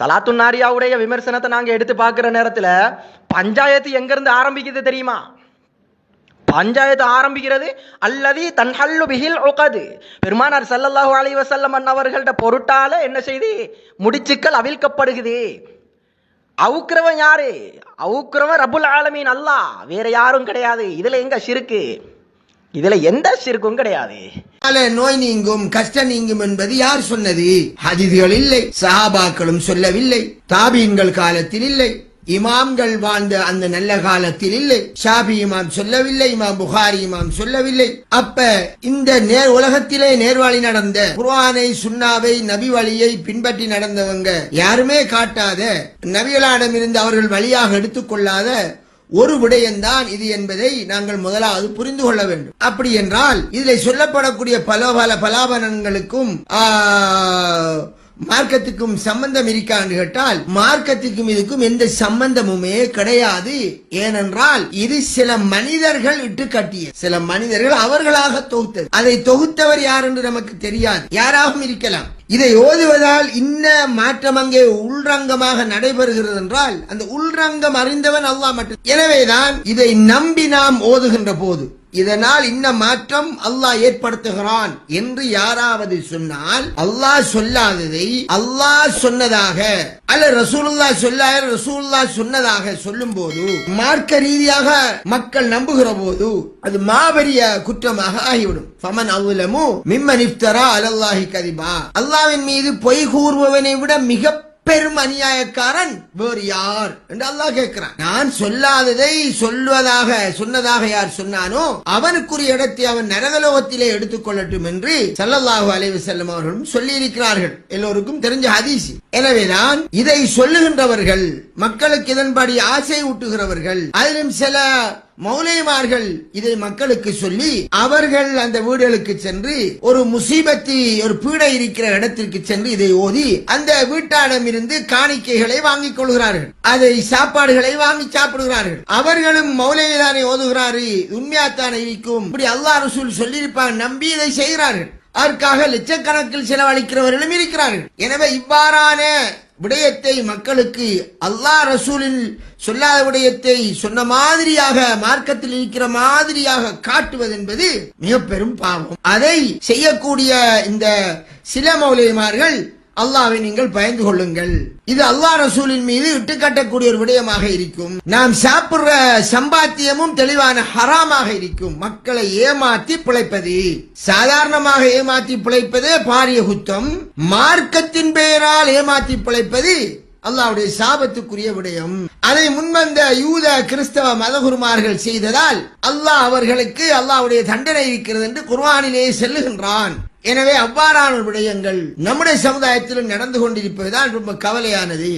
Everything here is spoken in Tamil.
சலாத்து நாரியாவுடைய விமர்சனத்தை நாங்கள் எடுத்து பார்க்குற நேரத்தில் பஞ்சாயத்து எங்கேருந்து ஆரம்பிக்குது தெரியுமா? பஞ்சாயத்து ஆரம்பிக்கிறது அல்லது தன்ஹல்லு பிகில் உகது. பெருமானார் சல்லல்லாஹு அலைஹி வஸல்லம் அன்னவர்கள்ட்ட பொருட்டால என்ன செய்து? முடிச்சுக்கள் அவிழ்க்கப்படுகுது. அவுக்கிறவன் யாரு? அவுக்கிறவன் ரபுல் ஆலமீன் அல்லா வேற யாரும் கிடையாது. இதுல எங்க சிறுக்கு இதுல எந்த சிறுக்கும் கிடையாது. நோய் நீங்கும் கஷ்டம் நீங்கும் என்பது யார் சொன்னது? ஹதிதிகள் இல்லை சஹாபாக்களும் சொல்லவில்லை தாபீன்கள் காலத்தில் இல்லை இமாம்கள் வாழ்ந்த அந்த நல்ல காலத்தில் இல்லை ஷாபி இமாம் சொல்லவில்லை இமாம் புகாரி இமாம் சொல்லவில்லை. அப்ப இந்த நேர் உலகத்திலே நேர்வழி நடந்த குர்வானை சுண்ணாவை நபி வழியை பின்பற்றி நடந்தவங்க யாருமே காட்டாத நபிகளாடம் இருந்து அவர்கள் வழியாக எடுத்துக்கொள்ளாத ஒரு விடயம்தான் இது என்பதை நாங்கள் முதலாவது புரிந்து கொள்ள வேண்டும். அப்படி என்றால் இதில் சொல்லப்படக்கூடிய பல பல பலாபனங்களுக்கும் மார்க்கத்துக்கும் சம்பந்தம் இருக்கான்னு கேட்டால் மார்க்கத்துக்கும் இதுக்கும் எந்த சம்பந்தமுமே கிடையாது. ஏனென்றால் இது சில மனிதர்கள் இட்டு கட்டிய சில மனிதர்கள் அவர்களாக தொகுத்தது. அதை தொகுத்தவர் யார் என்று நமக்கு தெரியாது. யாராகவும் இருக்கலாம். இதை ஓதுவதால் இன்ன மாற்றம் அங்கே உள்ரங்கமாக நடைபெறுகிறது என்றால் அந்த உள்ரங்கம் அறிந்தவன் அல்லாஹ் மட்டும். எனவேதான் இதை நம்பி நாம் ஓதுகின்ற போது. இதனால் இன்ன மாற்றம் அல்லாஹ் ஏற்படுத்துகிறான் என்று யாராவது சொன்னால் அல்லாஹ் சொல்லாததை அல்லாஹ் சொன்னதாக அல்ல ரசூலுல்லா சொல்லாத ரசூலுல்லா சொன்னதாக சொல்லும் போது மார்க்க ரீதியாக மக்கள் நம்புகிற போது அது மாபெரிய குற்றமாக ஆகிவிடும். ஃபமன் அவுலமு மிம்மன் இஃப்தரா அலல்லாஹி கதிபா. அல்லாவின் மீது பொய் கூறுபவனை விட மிக பெரும் அநியாயக்காரன் வேறு யார்? என்று அல்லாஹ் கேட்கிறான். நான் சொல்லாததை சொல்வதாக சொன்னதாக யார் சொன்னானோ அவனுக்குரிய இடத்தை அவன் நரகலோகத்திலே எடுத்துக்கொள்ளட்டும் என்று சல்லல்லாஹு அலைவு செல்லும் அவர்களும் சொல்லி இருக்கிறார்கள் எல்லோருக்கும் தெரிஞ்ச ஹதீஸ். எனவேதான் இதை சொல்லுகின்றவர்கள் மக்களுக்கு இதன்படி ஆசை ஊட்டுகிறவர்கள் அதிலும் சில மௌலிமார்கள் இதை மக்களுக்கு சொல்லி அவர்கள் அந்த வீடுகளுக்கு சென்று ஒரு முசீபத்தி ஒரு பீடை இருக்கிற இடத்திற்கு சென்று இதை ஓதி அந்த வீட்டாடம் இருந்து காணிக்கைகளை வாங்கிக் கொள்கிறார்கள். அதை சாப்பாடுகளை வாங்கி சாப்பிடுகிறார்கள். அவர்களும் மௌலையை ஓதுகிறாரு உண்மையாத்தானே இருக்கும். இப்படி அல்லா ரசூல் சொல்லியிருப்பாங்க நம்பி இதை செய்கிறார்கள். அதற்காக லட்சக்கணக்கில் செலவழிக்கிறவர்களும் இருக்கிறார்கள். எனவே இவ்வாறான விடயத்தை மக்களுக்கு அல்லாஹ் ரசூலில் சொல்லாத விடயத்தை சொன்ன மாதிரியாக மார்க்கத்தில் இருக்கிற மாதிரியாக காட்டுவது என்பது மிக பெரும் பாவம். அதை செய்யக்கூடிய இந்த சில மௌலியமார்கள் அல்லாவை நீங்கள் பயந்து கொள்ளுங்கள். இது அல்லாஹ் ரசூலின் மீது இட்டுக்கட்டக்கூடிய ஒரு விடயமாக இருக்கும். நாம் சாப்பிடுற சம்பாத்தியமும் தெளிவான ஹராமாக இருக்கும். மக்களை ஏமாத்தி பிழைப்பது. சாதாரணமாக ஏமாத்தி பிழைப்பது பாரிய குத்தம். மார்க்கத்தின் பெயரால் ஏமாத்தி பிழைப்பது அல்லாவுடைய சாபத்துக்குரிய விடயம். அதை முன்வந்த யூத கிறிஸ்தவ மதகுருமார்கள் செய்ததால் அல்லாஹ் அவர்களுக்கு அல்லாவுடைய தண்டனை இருக்கிறது என்று குர்ஆனிலே செல்லுகின்றான். எனவே அவ்வாறான விடயங்கள் நம்முடைய சமுதாயத்திலும் நடந்து கொண்டிருப்பதுதான் ரொம்ப கவலையானது.